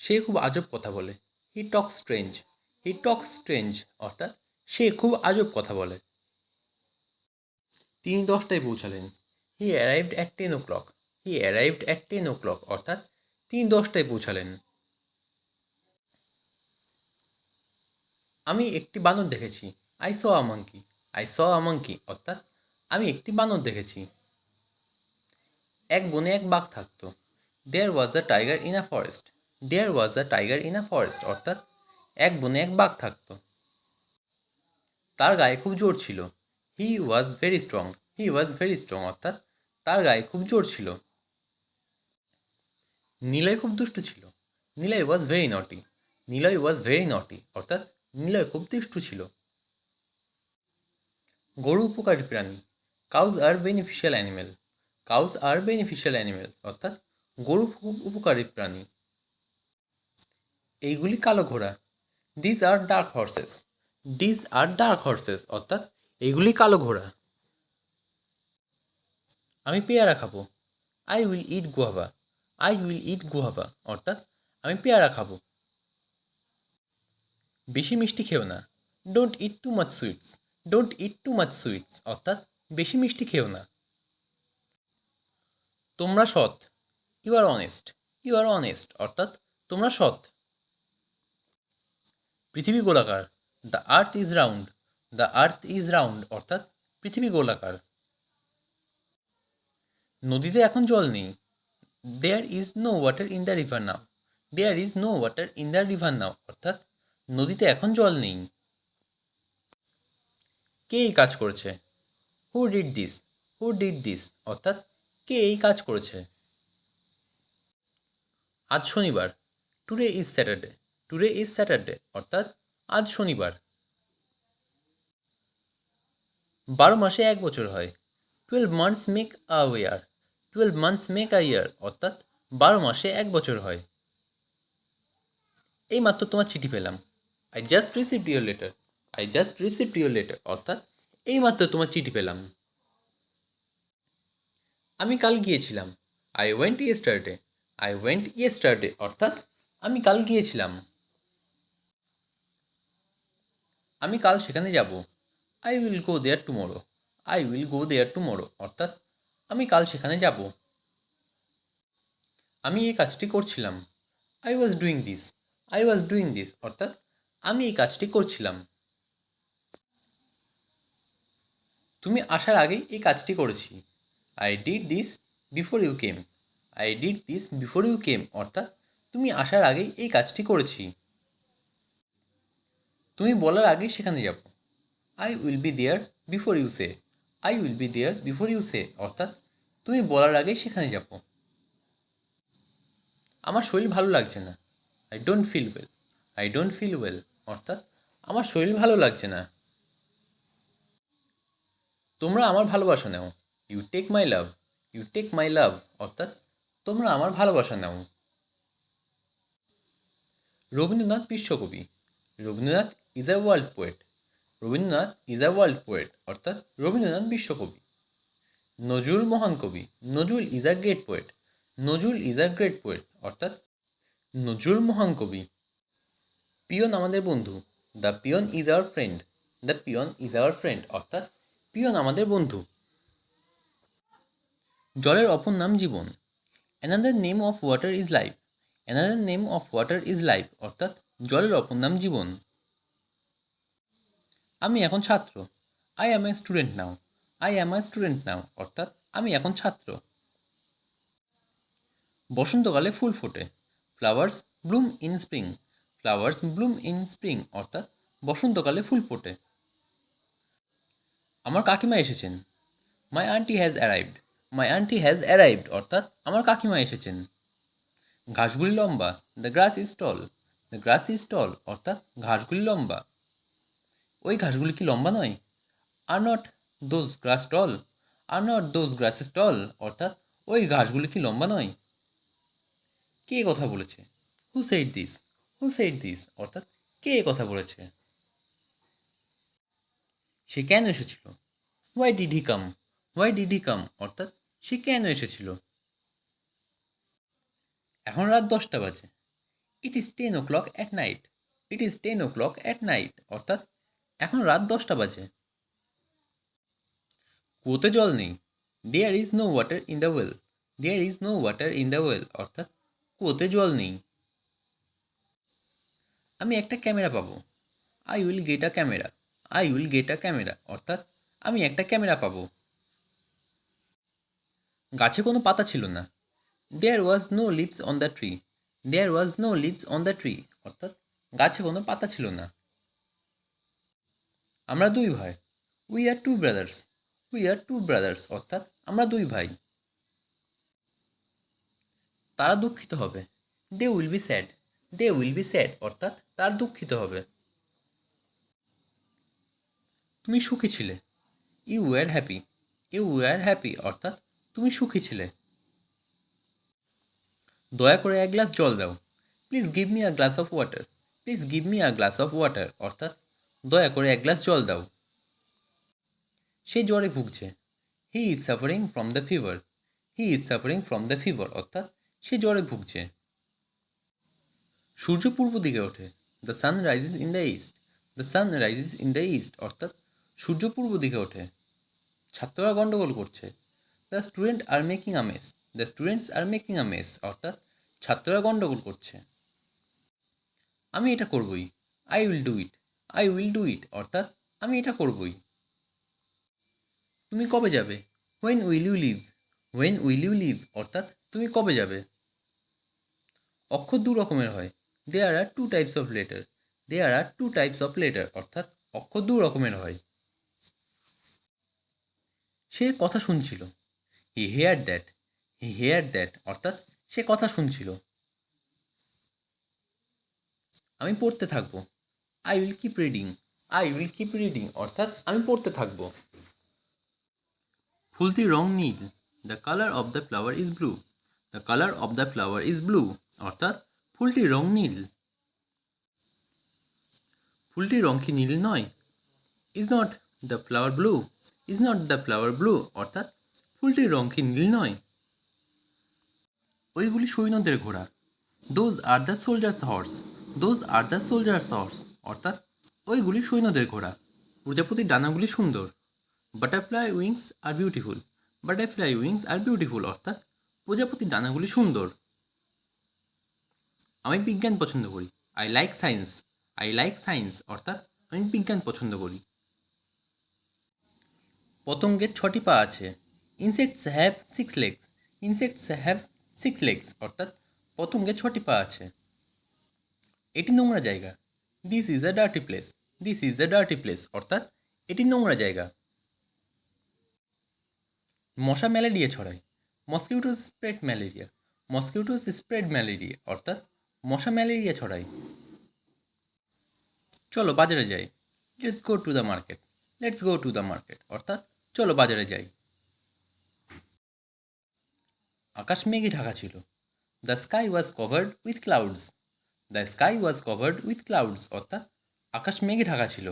সে খুব আজব কথা বলে। হি টক স্ট্রেঞ্জ হি টক স্ট্রেঞ্জ অর্থাৎ সে খুব আজব কথা বলে। তিনি দশটায় পৌঁছালেন। He arrived at ten o'clock he arrived at ten o'clock অর্থাৎ তিনি দশটায় পৌঁছালেন। আমি একটি বানর দেখেছি। আই স আমাঙ্কি আই স আমাঙ্কি অর্থাৎ আমি একটি বানর দেখেছি। এক বনে এক বাঘ থাকতো। There was the tiger in a forest there was a tiger in a forest অর্থাৎ এক বনে এক বাঘ থাকতো। তার গায়ে খুব জোর ছিল। He was very strong he was very strong অর্থাৎ তার গায়ে খুব জোর ছিল। নিলয় খুব দুষ্টু ছিল। নিলয় ওয়াজ ভেরি নটি নিলয় ওয়াজ ভেরি নটি অর্থাৎ নিলয় খুব দুষ্টু ছিল। গরু উপকারী প্রাণী। Cows are beneficial animal cows are beneficial animal অর্থাৎ গরু খুব উপকারী প্রাণী। এইগুলি কালো ঘোড়া। This are dark horses this are dark horses অর্থাৎ এইগুলি কালো ঘোড়া। আমি পেয়ারা খাব। I will eat guava I will eat guava অর্থাৎ আমি পেয়ারা খাব। বেশি মিষ্টি খেও না। Don't eat too much sweets don't eat too much sweets অর্থাৎ বেশি মিষ্টি খেও না। তোমরা সৎ। You are honest you are honest অর্থাৎ তোমরা সৎ। পৃথিবী গোলাকার। The earth is round the earth is round অর্থাৎ পৃথিবী গোলাকার। নদীতে এখন জল নেই। There is no water in the river now there is no water in the river now অর্থাৎ নদীতে এখন জল নেই। কে এই কাজ করেছে? Who did this who did this অর্থাৎ কে এই কাজ করেছে? আজ শনিবার। Today is Saturday today is Saturday অর্থাৎ আজ শনিবার। বারো মাসে এক বছর হয়। Twelve months make a year twelve months make a year অর্থাৎ বারো মাসে এক বছর হয়। এই মাত্র তোমার চিঠি পেলাম। I just received your letter I just received your letter অর্থাৎ এই মাত্র তোমার চিঠি পেলাম। আমি কাল গিয়েছিলাম। I went yesterday I went ye yesterday অর্থাৎ আমি কাল গিয়েছিলাম। আমি কাল সেখানে যাব। I will go there tomorrow I will go there tomorrow অর্থাৎ আমি কাল সেখানে যাব। আমি এই কাজটি করছিলাম। I was doing this I was doing this অর্থাৎ আমি এই কাজটি করছিলাম। তুমি আসার আগেই এই কাজটি করেছি। I did this before you came I did this before you came অর্থাৎ তুমি আসার আগেই এই কাজটি করেছি। তুমি বলার আগেই সেখানে যাব I will be there before you say I will be there before you say অর্থাৎ তুমি বলার আগেই সেখানে যাব আমার শরীর ভালো লাগছে না। I don't feel well I don't feel well অর্থাৎ আমার শরীর ভালো লাগছে না। তোমরা আমার ভালোবাসা নাও। You take my love you take my love অর্থাৎ তোমরা আমার ভালোবাসা নাও। রবীন্দ্রনাথ বিশ্বকবি। Rabindranath is a world poet Rabindranath is a world poet অর্থাৎ রবীন্দ্রনাথ বিশ্বকবি। নজরুল মহান কবি, Nazrul is a great poet Nazrul is a great poet অর্থাৎ নজরুল মহান কবি। পিয়ন আমাদের বন্ধু the peon is our friend the peon is our friend অর্থাৎ পিয়ন আমাদের বন্ধু। জলের অপর নাম জীবন। Another name of water is life another name of water is life অর্থাৎ জলের অপর নাম জীবন। আমি এখন ছাত্র। I am a student now I am a student now অর্থাৎ আমি এখন ছাত্র। বসন্তকালে ফুল ফোটে। Flowers bloom in spring flowers bloom in spring অর্থাৎ বসন্তকালে ফুল ফোটে। আমার কাকিমা এসেছেন। My aunty has arrived my aunty has arrived অর্থাৎ আমার কাকিমা এসেছেন। ঘাসগুলি লম্বা the grass is tall the grass is tall অর্থাৎ ঘাসগুলি লম্বা। ওই ঘাসগুলি কি লম্বা নয়? Are not those grass tall are not those grasses tall অর্থাৎ ওই ঘাসগুলি কি লম্বা নয়? কে কথা বলেছে? Who said this who said this অর্থাৎ কে কথা বলেছে? সে কেন এসেছিল? Why did he come why did he come অর্থাৎ সে কেন এসেছিল? এখন রাত দশটা বাজে। It is ten o'clock at night it is ten o'clock at night অর্থাৎ এখন রাত দশটা বাজে। কুয়োতে জল নেই। There is no water in the well there is no water in the well অর্থাৎ কুয়োতে জল নেই। আমি একটা ক্যামেরা পাবো। I will get a camera I will get a camera অর্থাৎ আমি একটা ক্যামেরা পাবো। গাছে কোনো পাতা ছিল না। There was no leaves on the tree there was no leaves on the tree অর্থাৎ গাছে কোনো পাতা ছিল না। আমরা দুই ভাই। We are two brothers we are two brothers অর্থাৎ আমরা দুই ভাই। তারা দুঃখিত হবে। They will be sad they will be sad অর্থাৎ তার দুঃখিত হবে। তুমি সুখী ছিলে। You were happy you were happy অর্থাৎ তুমি সুখী ছিলে। দয়া করে এক গ্লাস জল দাও। Please give me a glass of water please give me a glass of water অর্থাৎ দয়া করে এক গ্লাস জল দাও। সে জ্বরে ভুগছে। He is suffering from the fever he is suffering from the fever অর্থাৎ সে জ্বরে ভুগছে। সূর্য পূর্ব দিকে ওঠে। The sun rises in the east the sun rises in the east অর্থাৎ সূর্য পূর্ব দিকে ওঠে। ছাত্ররা গণ্ডগোল করছে। The student are making a mess the students are making a mess অর্থাৎ ছাত্ররা গণ্ডগোল করছে। আমি এটা করবই। I will do it I will do it অর্থাৎ আমি এটা করবই। তুমি কবে যাবে? When will you leave when will you leave অর্থাৎ তুমি কবে যাবে? অক্ষর দু রকমের হয়। They are two types of letter there are two types of letter অর্থাৎ অক্ষর দু রকমের হয়। সে কথা শুনছিল। He hear that he hear that অর্থাৎ সে কথা শুনছিল। আমি পড়তে থাকব। I will keep reading I will keep reading অর্থাৎ আমি পড়তে থাকব। ফুলটির রং নীল। The colour of the flower is blue the colour of the flower is blue অর্থাৎ ফুলটির রং নীল। ফুলটির রং কি নীল নয়? Is not the flower blue is not the flower blue অর্থাৎ ফুলটির রং কি নীল নয়? ওইগুলি সৈন্যদের ঘোড়া। Those are the soldiers horse those are the soldiers horse অর্থাৎ ওইগুলি সৈন্যদের ঘোড়া। প্রজাপতির ডানাগুলি সুন্দর। Butterfly wings are beautiful butterfly wings are beautiful অর্থাৎ প্রজাপতির ডানাগুলি সুন্দর। আমি বিজ্ঞান পছন্দ করি। I like science I like science অর্থাৎ আমি বিজ্ঞান পছন্দ করি। পতঙ্গের ছটি পা আছে। Insects have six legs insects have six legs অর্থাৎ পতঙ্গের ছটি পা আছে। এটি নোংরা জায়গা। This is a dirty place this is a dirty place অর্থাৎ এটি নোংরা জায়গা। মশা ম্যালেরিয়া ছড়ায়। Mosquitoes spread malaria mosquitoes spread malaria অর্থাৎ মশা ম্যালেরিয়া ছড়ায়। চলো বাজারে যাই। Let's go to the market let's go to the market অর্থাৎ চলো বাজারে যাই। আকাশ মেঘে ঢাকা ছিল। The sky was covered with clouds the sky was covered with clouds অর্থাৎ আকাশ মেঘে ঢাকা ছিল।